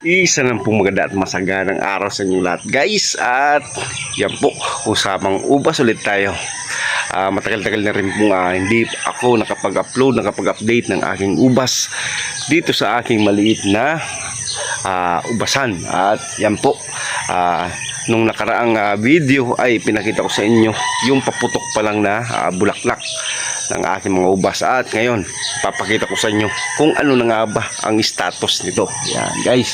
Isa lang pong maganda at masaganang araw sa inyo lahat. Guys at yan po usamang ubas ulit tayo. Ah, matagal-tagal na rin pong ah, hindi ako nakapag-upload nakapag-update ng aking ubas dito sa aking maliit na ah, ubasan. At yan po ah, nung nakaraang ah, video ay pinakita ko sa inyo yung paputok pa lang na ah, bulaklak ng aking mga ubas. At ngayon papakita ko sa inyo kung ano na nga ba ang status nito. Yan guys.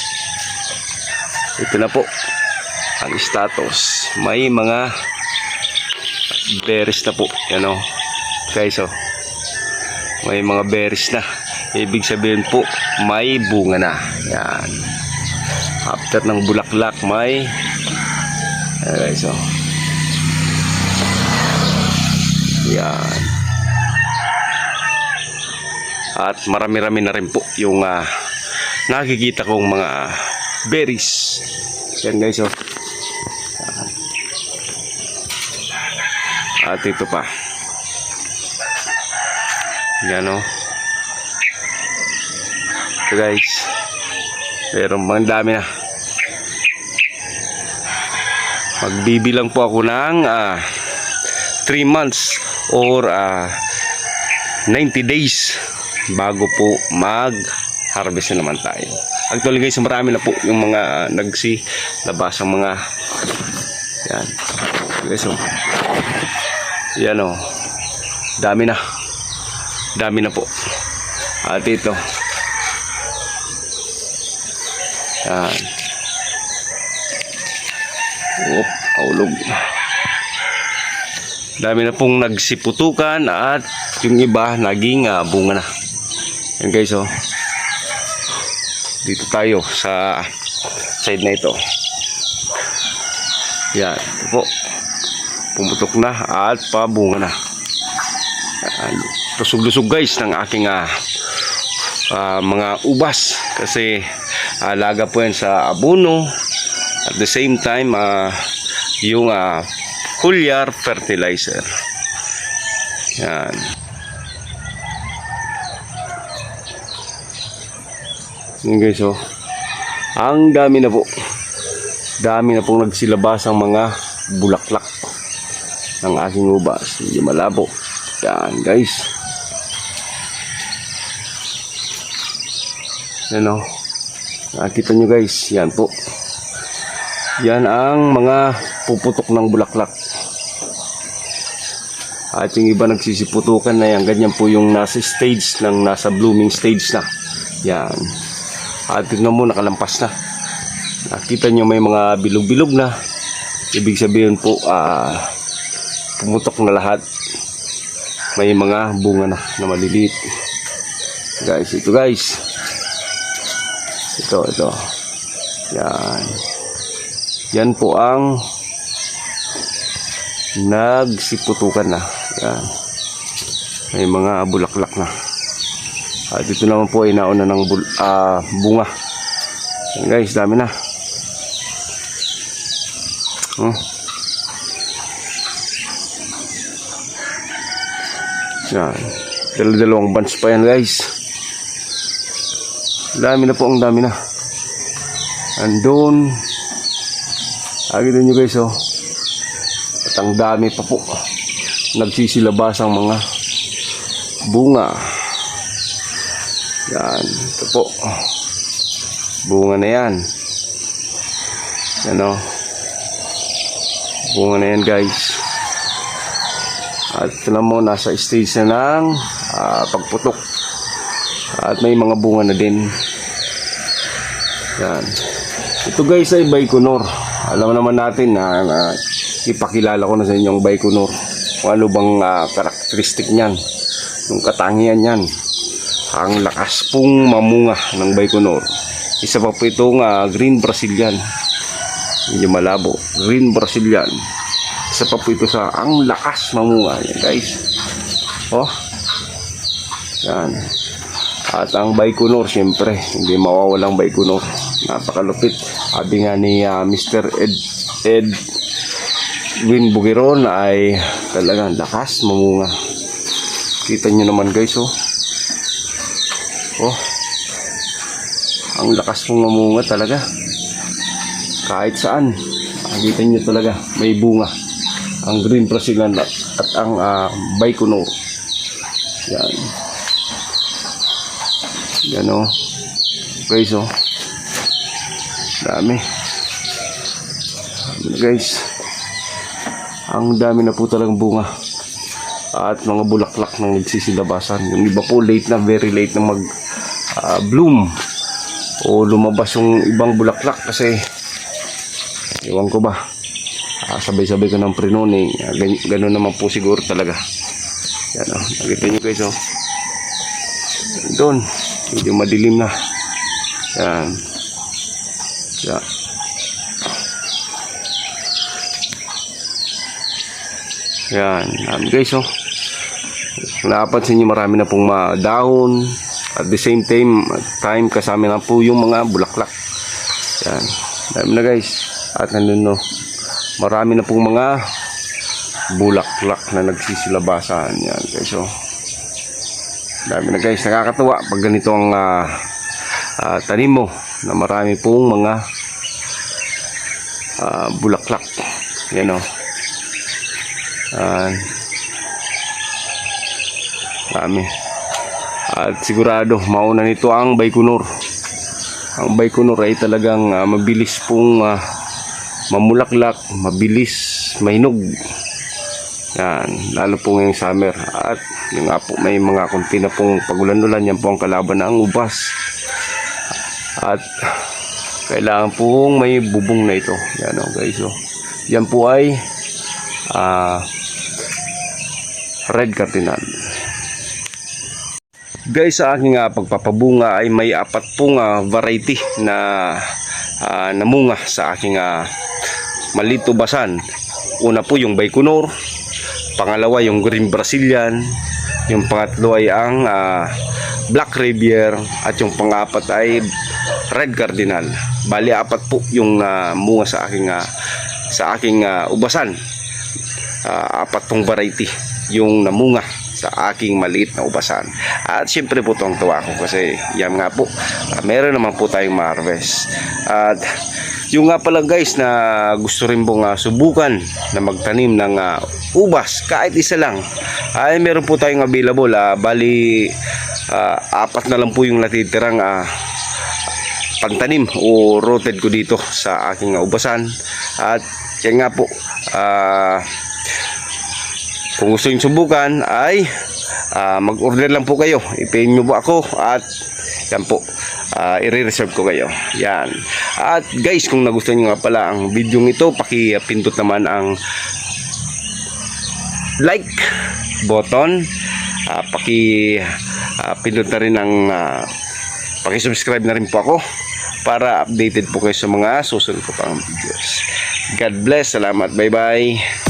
Ito na po ang status. May mga berries na po. Yan o guys oh. May mga berries na. Ibig sabihin po may bunga na. Yan. After ng bulaklak may guys oh. Yan at marami-rami na rin po yung ah, nakikita kong mga berries. Yan guys oh. At ito pa. Yan oh. Ito guys. Pero mga dami na. Magbibilang po ako ng 3 months or ah, 90 days bago po mag harvest na naman tayo. Actually guys marami na po yung mga uh, nagsi labas ang mga yan. Guys oh. Yan oh. Dami na. Dami na po. At ito. Yan. Oop, aulog dami na pong nagsiputukan at yung iba naging ah, bunga na yan guys oh. Dito tayo sa side na ito. Yan po. Pumutok na at pabunga na. Lusog-lusog guys ng aking ah, ah, mga ubas. Kasi alaga po yan sa abono. At the same time ah, yung ah, foliar fertilizer. Yan Yan guys oh. Ang dami na po. Dami na pong nagsilabas ang mga bulaklak ng aking ubas. Hindi malabo. Yan guys. Yan oh. Nakita nyo guys. Yan po. Yan ang mga puputok ng bulaklak. At yung iba nagsisiputukan na yan. Ganyan po yung nasa stage ng nasa blooming stage na. Yan. At tignan mo, nakalampas na. Nakita nyo may mga bilog-bilog na. Ibig sabihin po, ah, pumutok na lahat. May mga bunga na, na maliliit. Guys, ito guys. Ito, ito. Yan. Yan po ang nagsiputukan na. Yan. May mga bulaklak na. At ito naman po ay nauna ng bul- ah, bunga. Guys, dami na. Hmm. Yan. Dalawa-dalawang bunch pa yan guys. Dami na po, ang dami na. Andun. Agad nyo guys oh. At ang dami pa po. Nagsisilabas ang mga bunga. Yan, ito po. Bunga na yan. Yan o. Bunga na yan guys. At na mo, nasa stage na ng ah, pagputok. At may mga bunga na din. Yan. Ito guys ay Baikonur. Alam naman natin na, na ipakilala ko na sa inyo ang Baikonur. Kung ano bang ah, karakteristik niyan. Yung katangian niyan ang lakas pong mamunga ng Baikonur. Isa pa po itong ah, Green Brazilian. Medyo malabo. Green Brazilian. Isa pa po ito sa ang lakas mamunga. Yan guys. Oh. Yan. At ang Baikonur, siyempre, hindi mawawalang Baikonur. Napakalupit. Sabi nga ni ah, Mr. Ed, Ed Win Bugiron ay talagang lakas mamunga. Kita nyo naman guys, oh. Oh. Ang lakas pong mamunga talaga. Kahit saan, makikita nyo talaga, may bunga. Ang green Brazilian at, ang uh, Baikonur. Yan. Yan o. Guys o. Dami. Dami na guys. Ang dami na po talagang bunga. At mga bulaklak ng nagsisilabasan. Yung iba po late na, very late na mag ah, bloom. O lumabas yung ibang bulaklak kasi Iwan ko ba? Ah, sabay-sabay ko ng prinoning. Ah, gan- ganun naman po siguro talaga. Yan o. Nakita nyo guys o. Doon. Medyo madilim na. Yan. Yan. Yan. Yan guys o. Kung napapansin nyo marami na pong mga dahon. At the same time, time kasama na po yung mga bulaklak. Yan. Dami na guys. At nandun no. Marami na pong mga bulaklak na nagsisilabasan. Yan guys oh. Dami na guys. Nakakatuwa pag ganito ang ah, ah, tanim mo na marami pong mga ah, bulaklak. Yan oh. Yan. Dami. At sigurado, mauna nito ang Baikonur. Ang Baikonur ay talagang ah, mabilis pong ah, mamulaklak, mabilis, mahinog. Yan, lalo po ngayong summer. At yung nga po, may mga kunti na pong pagulan-ulan, yan po ang kalaban ng ubas. At kailangan pong may bubong na ito. Yan o guys. Oh. Yan po ay ah, red cardinal. Guys, sa aking ah, pagpapabunga ay may apat pong ah, variety na ah, namunga sa aking uh, malito. Una po yung Baikonur, pangalawa yung Green Brazilian, yung pangatlo ay ang ah, Black Rivier at yung pangapat ay Red Cardinal. Bali apat po yung namunga sa aking ah, sa aking ah, ubasan. Ah, apat pong variety yung namunga sa aking maliit na ubasan. At siyempre po tuwang tuwa ko kasi yan nga po, ah, meron naman po tayong ma-harvest. At yung nga pala guys na gusto rin pong ah, subukan na magtanim ng ah, ubas kahit isa lang ay meron po tayong available ah, bali ah, apat na lang po yung natitirang ah, pantanim o rooted ko dito sa aking ubasan at yan nga po ah kung gusto nyo subukan ay ah, mag-order lang po kayo. I-pay nyo po ako at yan po. ah, i-reserve ko kayo. Yan. At guys, kung nagustuhan nyo nga pala ang video ito, paki-pindot naman ang like button. Ah, paki ah, pindot na rin ang ah, paki-subscribe na rin po ako para updated po kayo sa mga susunod ko pang videos. God bless. Salamat. Bye-bye.